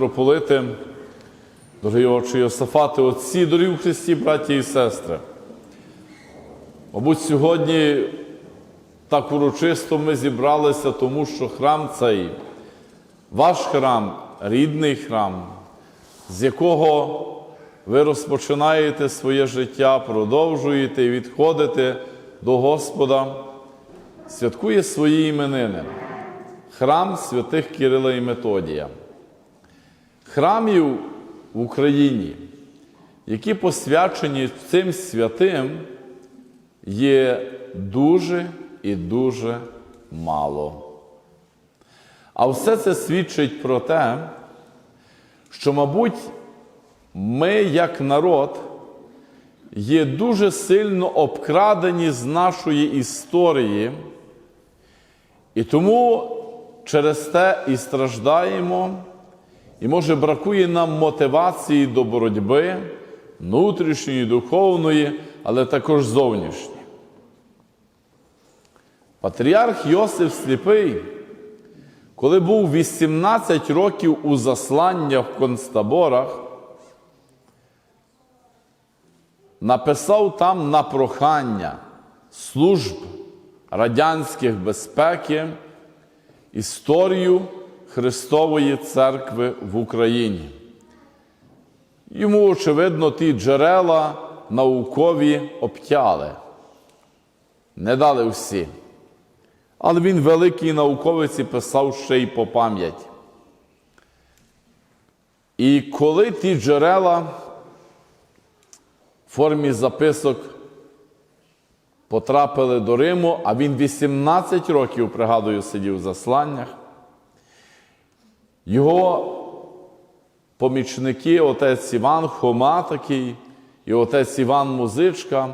митрополити, дорогі очі Йосафати, отці, дорогі в Христі, браті і сестри. Мабуть, сьогодні так урочисто ми зібралися, тому що храм цей, ваш храм, рідний храм, з якого ви розпочинаєте своє життя, продовжуєте і відходите до Господа, святкує свої іменини. Храм святих Кирила і Методія. Храмів в Україні, які посвячені цим святим, є дуже і дуже мало. А все це свідчить про те, що, мабуть, ми, як народ, є дуже сильно обкрадені з нашої історії, і тому через те і страждаємо, і може бракує нам мотивації до боротьби внутрішньої, духовної, але також зовнішньої. Патріарх Йосиф Сліпий, коли був 18 років у засланнях в концтаборах, написав там на прохання служб радянських безпеки історію Христової церкви в Україні. Йому, очевидно, ті джерела наукові обтяли, не дали всі. Але він великий науковець і писав ще й по пам'ять. І коли ті джерела в формі записок потрапили до Риму, а він 18 років, пригадую, сидів в засланнях, його помічники, отець Іван Хома такий і отець Іван Музичка,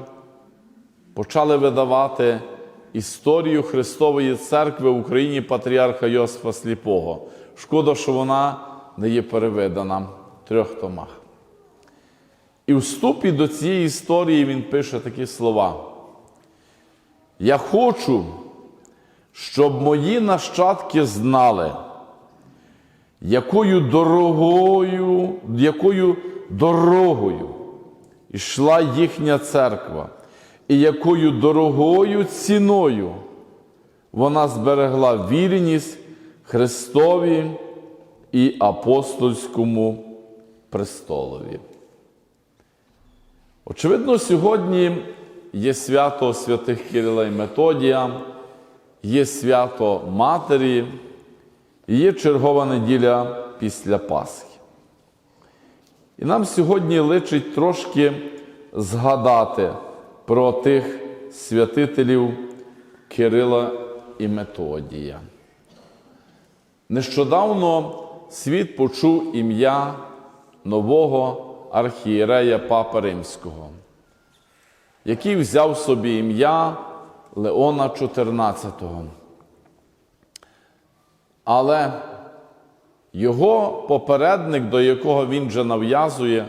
почали видавати історію Христової церкви в Україні патріарха Йосифа Сліпого. Шкода, що вона не є перевидана в трьох томах. І в вступі до цієї історії він пише такі слова. Я хочу, щоб мої нащадки знали, якою дорогою, якою дорогою йшла їхня церква, і якою дорогою ціною вона зберегла вірність Христові і апостольському престолові. Очевидно, сьогодні є свято святих Кирила і Методія, є свято Матері, є чергова неділя після Пасхи. І нам сьогодні личить трошки згадати про тих святителів Кирила і Методія. Нещодавно світ почув ім'я нового архієрея Папа Римського, який взяв собі ім'я Леона XIV. Але його попередник, до якого він же нав'язує,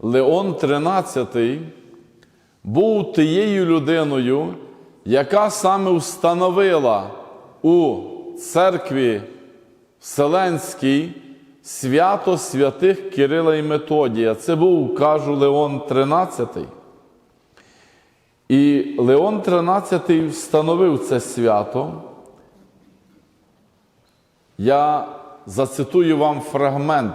Леон XIII, був тією людиною, яка саме встановила у церкві Вселенській свято святих Кирила і Методія. Це був, кажу, Леон XIII. І Леон XIII встановив це свято. Я зацитую вам фрагмент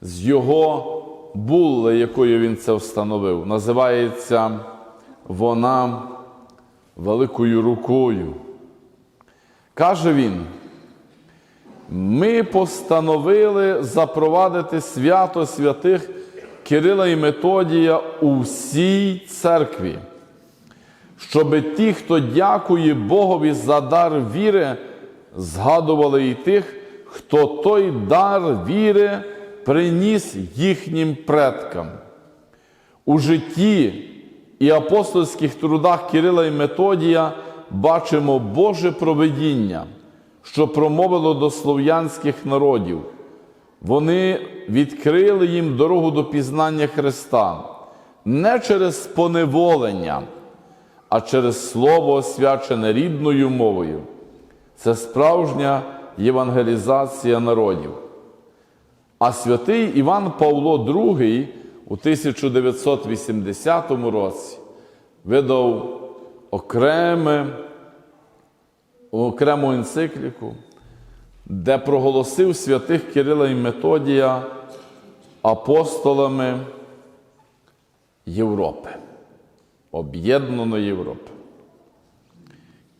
з його булли, якою він це встановив. Називається Вона великою рукою. Каже він, ми постановили запровадити свято святих Кирила і Методія у всій церкві, щоби ті, хто дякує Богові за дар віри, згадували і тих, хто той дар віри приніс їхнім предкам. У житті і апостольських трудах Кирила і Методія бачимо Боже провидіння, що промовило до слов'янських народів. Вони відкрили їм дорогу до пізнання Христа не через поневолення, а через слово, освячене рідною мовою. Це справжня євангелізація народів. А святий Іван Павло II у 1980 році видав окреме, окрему енцикліку, де проголосив святих Кирила і Методія апостолами Європи, об'єднаної Європи.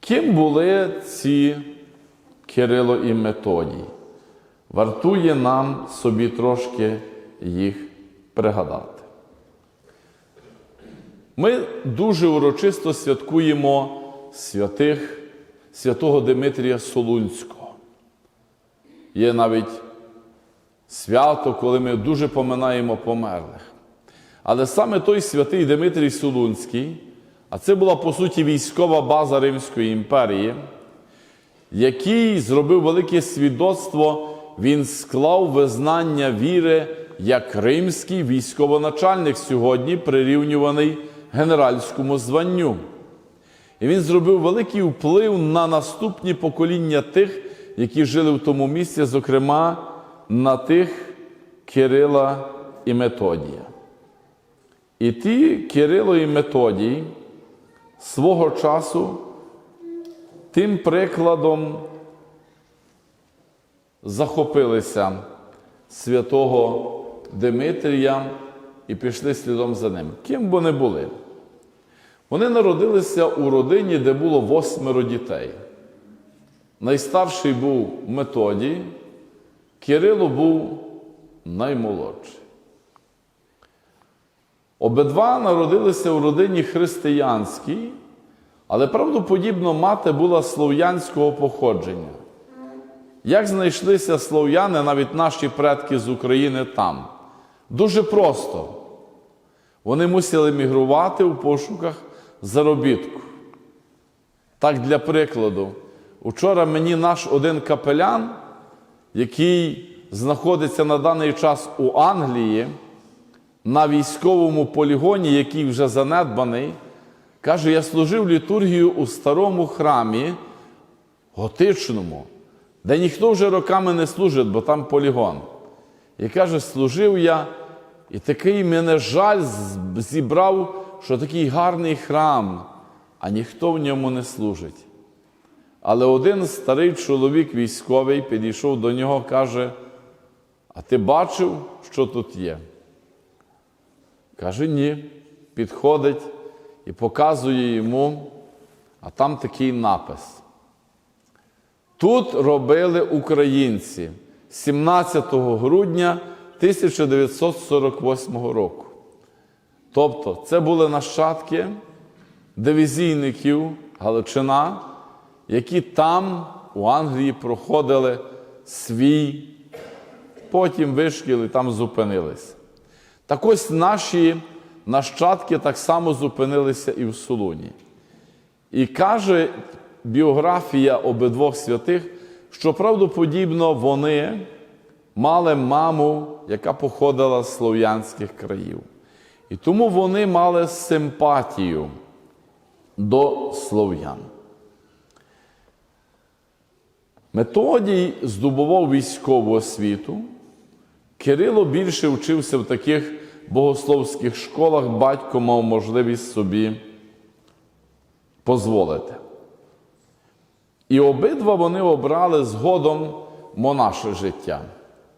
Ким були ці Кирило і Методій? Вартує нам собі трошки їх пригадати. Ми дуже урочисто святкуємо святих, святого Димитрія Солунського. Є навіть свято, коли ми дуже поминаємо померлих. Але саме той святий Димитрій Солунський, а це була по суті військова база Римської імперії, який зробив велике свідоцтво, він склав визнання віри як римський військовоначальник сьогодні, прирівнюваний генеральському званню. І він зробив великий вплив на наступні покоління тих, які жили в тому місці, зокрема на тих Кирила і Методія. І ті Кирило і Методій свого часу тим прикладом захопилися святого Димитрія і пішли слідом за ним. Ким вони були? Вони народилися у родині, де було восьмеро дітей. Найстарший був Методій, Кирило був наймолодший. Обидва народилися у родині християнській, але правдоподібно мати була слов'янського походження. Як знайшлися слов'яни, навіть наші предки з України там? Дуже просто. Вони мусили мігрувати у пошуках заробітку. Так, для прикладу, учора мені наш один капелян, який знаходиться на даний час у Англії, на військовому полігоні, який вже занедбаний, каже: я служив літургію у старому храмі готичному, де ніхто вже роками не служить, бо там полігон. І каже, служив я, і такий мене жаль зібрав, що такий гарний храм, а ніхто в ньому не служить. Але один старий чоловік військовий підійшов до нього каже: А ти бачив, що тут є? Каже, ні. Підходить і показує йому, а там такий напис. Тут робили українці 17 грудня 1948 року. Тобто, це були нащадки дивізійників Галичина, які там, у Англії, проходили свій, потім вишкіл і там зупинились. Так ось наші нащадки так само зупинилися і в Солуні. І каже біографія обидвох святих, що правдоподібно вони мали маму, яка походила з слов'янських країв. І тому вони мали симпатію до слов'ян. Методій здобував військову освіту. Кирило більше вчився в таких богословських школах, батько мав можливість собі дозволити. І обидва вони обрали згодом монаше життя,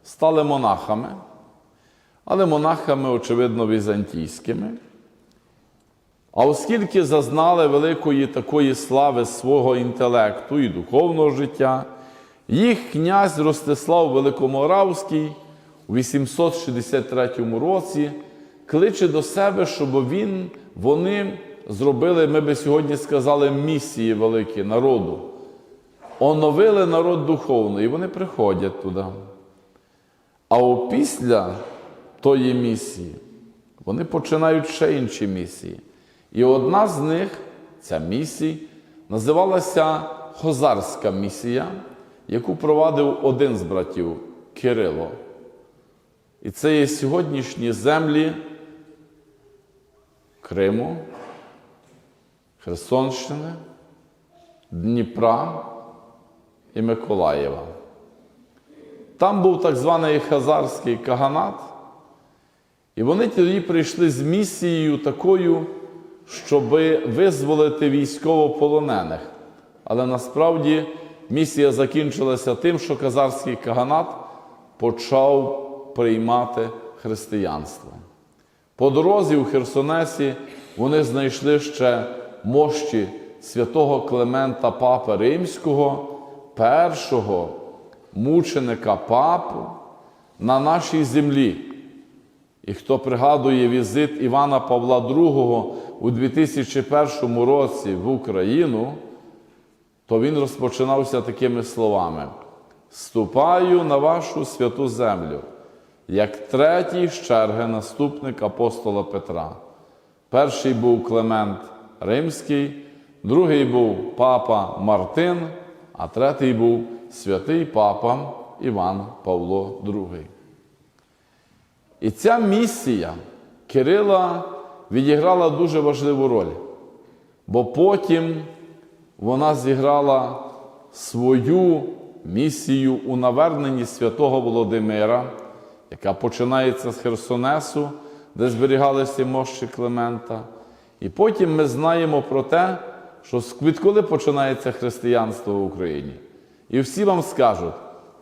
стали монахами, але монахами, очевидно, візантійськими. А оскільки зазнали великої такої слави свого інтелекту і духовного життя, їх князь Ростислав Великоморавський у 863 році кличе до себе, щоб він, вони зробили, ми би сьогодні сказали, місії великі народу. Оновили народ духовно, і вони приходять туди. А опісля тої місії вони починають ще інші місії. І одна з них, ця місія, називалася Хозарська місія, яку провадив один з братів Кирило. І це є сьогоднішні землі Криму, Херсонщини, Дніпра і Миколаєва. Там був так званий Хазарський каганат, і вони тоді прийшли з місією такою, щоб визволити військовополонених. Але насправді місія закінчилася тим, що Казарський каганат почав приймати християнство. По дорозі у Херсонесі вони знайшли ще мощі святого Клемента Папи Римського, першого мученика папу на нашій землі. І хто пригадує візит Івана Павла II у 2001 році в Україну, то він розпочинався такими словами: Ступаю на вашу святу землю, як третій з черги наступник апостола Петра. Перший був Клемент Римський, другий був папа Мартин, а третій був святий папа Іван Павло II. І ця місія Кирила відіграла дуже важливу роль, бо потім вона зіграла свою місію у наверненні святого Володимира, яка починається з Херсонесу, де зберігалися мощі Клемента. І потім ми знаємо про те, що відколи починається християнство в Україні. І всі вам скажуть,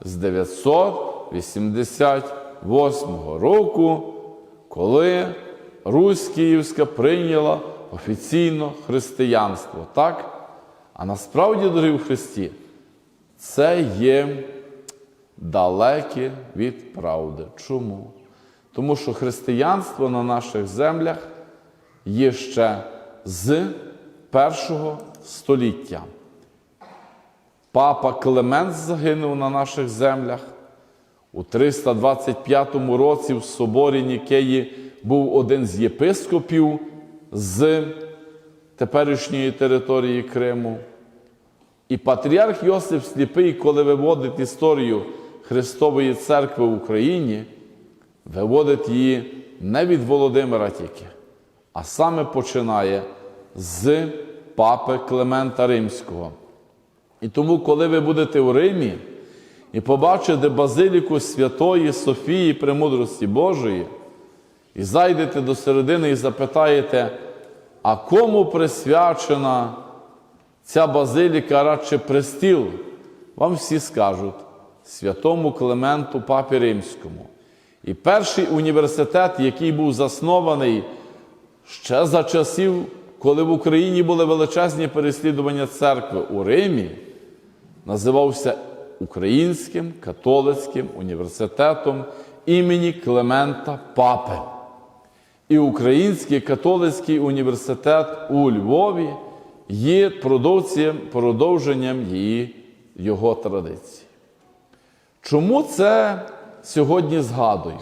з 988 року, коли Русь Київська прийняла офіційно християнство. Так? А насправді, дорогі в Христі, це є далеке від правди. Чому? Тому що християнство на наших землях є ще з першого століття. Папа Клемент загинув на наших землях. У 325 році в соборі Нікеї був один з єпископів з теперішньої території Криму. І патріарх Йосиф Сліпий, коли виводить історію Христової церкви в Україні, виводить її не від Володимира тільки, а саме починає з папи Клемента Римського. І тому, коли ви будете в Римі і побачите базиліку Святої Софії Премудрості Божої, і зайдете до середини і запитаєте, а кому присвячена ця базиліка радше престіл, вам всі скажуть святому Клементу Папі Римському. І перший університет, який був заснований ще за часів, коли в Україні були величезні переслідування церкви у Римі, називався Українським католицьким університетом імені Клемента Папи. І Український католицький університет у Львові є продовженням, її, його традиції. Чому це сьогодні згадую?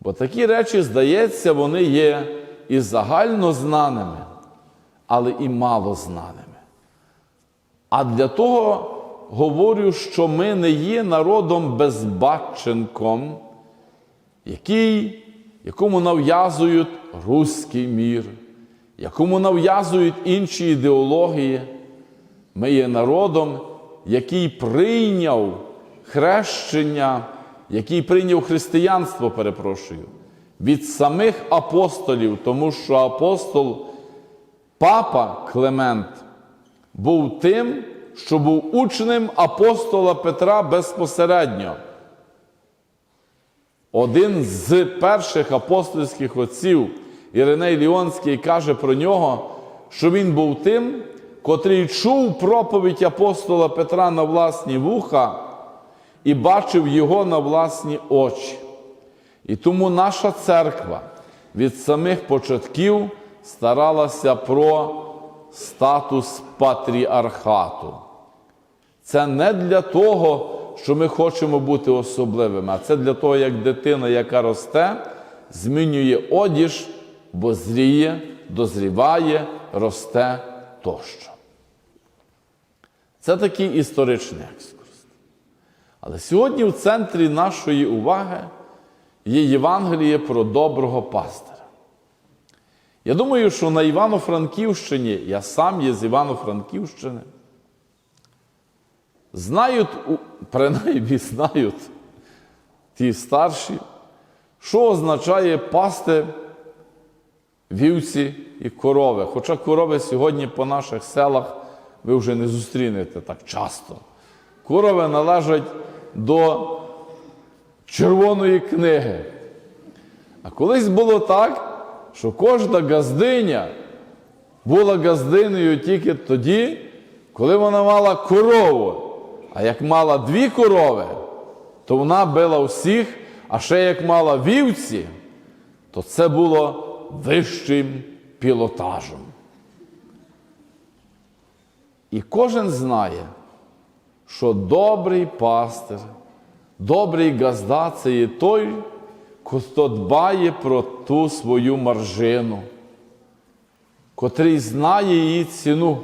Бо такі речі, здається, вони є і загально знаними, але і мало знаними. А для того говорю, що ми не є народом безбатченком, який, якому нав'язують руський мір, якому нав'язують інші ідеології. Ми є народом, який прийняв хрещення, який прийняв християнство, перепрошую, від самих апостолів, тому що апостол Папа Клемент був тим, що був учнем апостола Петра безпосередньо. Один з перших апостольських отців Іриней Ліонський каже про нього, що він був тим, котрий чув проповідь апостола Петра на власні вуха і бачив його на власні очі. І тому наша церква від самих початків старалася про статус патріархату. Це не для того, що ми хочемо бути особливими, а це для того, як дитина, яка росте, змінює одіж, бо зріє, дозріває, росте тощо. Це такий історичний екскурс. Але сьогодні в центрі нашої уваги є Євангеліє про доброго пастиря. Я думаю, що на Івано-Франківщині, я сам є з Івано-Франківщини, знають, принаймні знають ті старші, що означає пасти вівці і корови. Хоча корови сьогодні по наших селах ви вже не зустрінете так часто. Корови належать до червоної книги. А колись було так, що кожна газдиня була газдиною тільки тоді, коли вона мала корову. А як мала дві корови, то вона била всіх, а ще як мала вівці, то це було вищим пілотажем. І кожен знає, що добрий пастир, добрий газда це є той, хто дбає про ту свою маржину, котрий знає її ціну.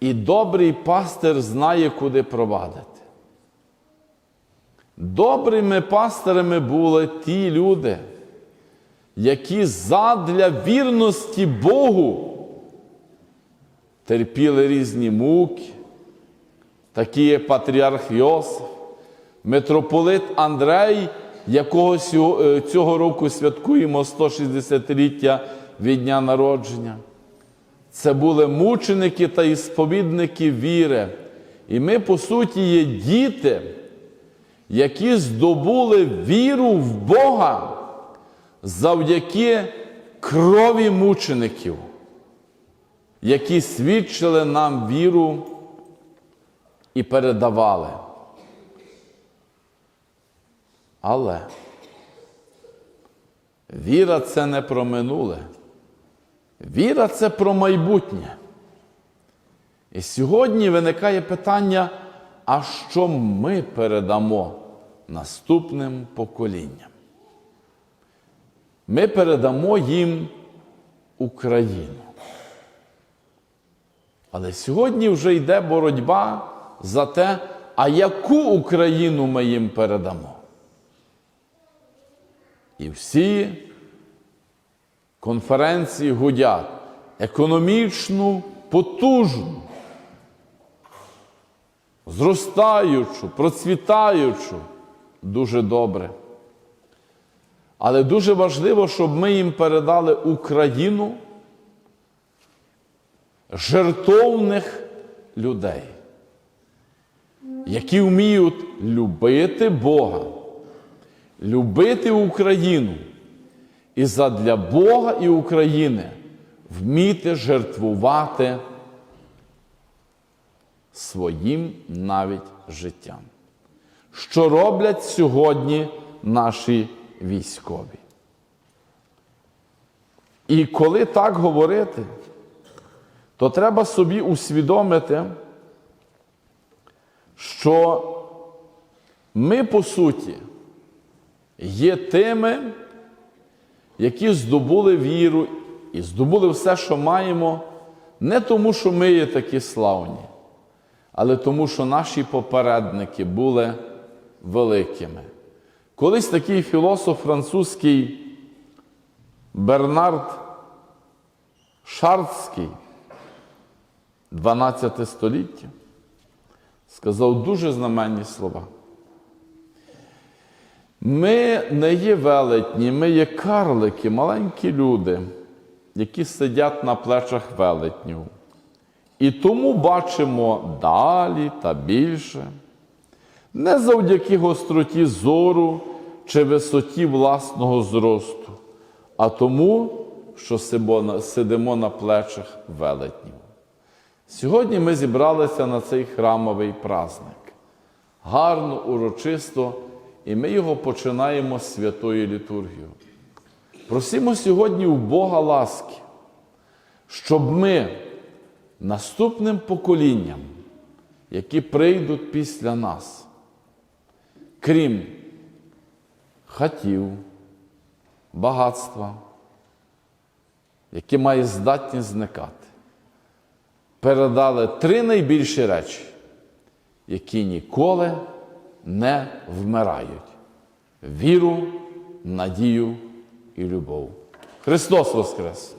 І добрий пастир знає, куди провадити. Добрими пастирами були ті люди, які задля вірності Богу терпіли різні муки, такі як патріарх Йосиф, митрополит Андрей, якого е, цього року святкуємо 160-ліття від дня народження. Це були мученики та ісповідники віри. І ми, по суті, є діти, які здобули віру в Бога завдяки крові мучеників, які свідчили нам віру і передавали. Але віра це не про минуле. Віра це про майбутнє. І сьогодні виникає питання, а що ми передамо наступним поколінням? Ми передамо їм Україну. Але сьогодні вже йде боротьба за те, а яку Україну ми їм передамо. І всі конференції гудять економічну, потужну, зростаючу, процвітаючу, дуже добре. Але дуже важливо, щоб ми їм передали Україну жертовних людей, які вміють любити Бога, любити Україну і задля Бога і України вміти жертвувати своїм навіть життям. Що роблять сьогодні наші військові? І коли так говорити, то треба собі усвідомити, що ми, по суті, є тими, які здобули віру і здобули все, що маємо, не тому, що ми є такі славні, але тому, що наші попередники були великими. Колись такий філософ французький Бернард Шарцький, 12 століття, сказав дуже знаменні слова. Ми не є велетні, ми є карлики, маленькі люди, які сидять на плечах велетнів. І тому бачимо далі та більше, не завдяки гостроті зору чи висоті власного зросту, а тому, що сидимо на плечах велетнів. Сьогодні ми зібралися на цей храмовий праздник. Гарно, урочисто, і ми його починаємо з святої літургії. Просимо сьогодні у Бога ласки, щоб ми наступним поколінням, які прийдуть після нас, крім хатів, багатства, які має здатність зникати, передали три найбільші речі, які ніколи не вмирають: віру, надію і любов. Христос Воскрес!